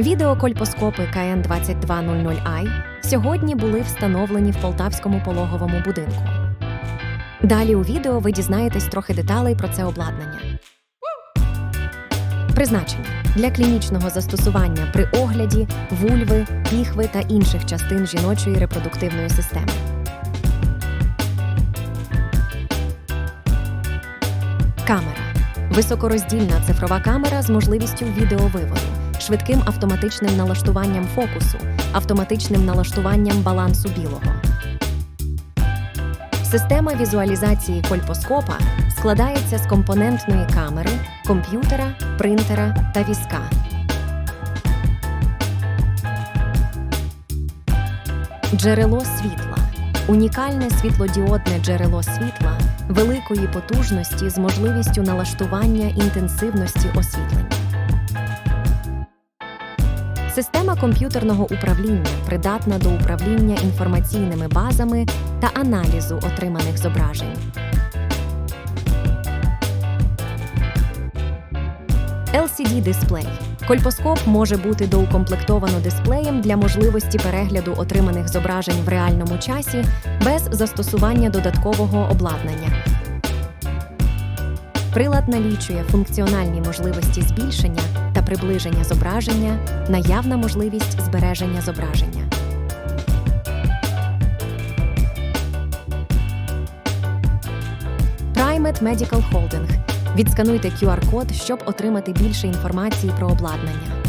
Відеокольпоскопи КН2200i сьогодні були встановлені в полтавському пологовому будинку. Далі у відео ви дізнаєтесь трохи деталей про це обладнання. Призначення для клінічного застосування при огляді, вульви, піхви та інших частин жіночої репродуктивної системи. Камера високороздільна цифрова камера з можливістю відеовиводу, швидким автоматичним налаштуванням фокусу, автоматичним налаштуванням балансу білого. Система візуалізації кольпоскопа складається з компонентної камери, комп'ютера, принтера та візка. Джерело світла унікальне світлодіодне джерело світла великої потужності з можливістю налаштування інтенсивності освітлення. Система комп'ютерного управління придатна до управління інформаційними базами та аналізу отриманих зображень. LCD-дисплей. Кольпоскоп може бути доукомплектовано дисплеєм для можливості перегляду отриманих зображень в реальному часі без застосування додаткового обладнання. Прилад налічує функціональні можливості збільшення та приближення зображення, наявна можливість збереження зображення. Primate Medical Holding. Відскануйте QR-код, щоб отримати більше інформації про обладнання.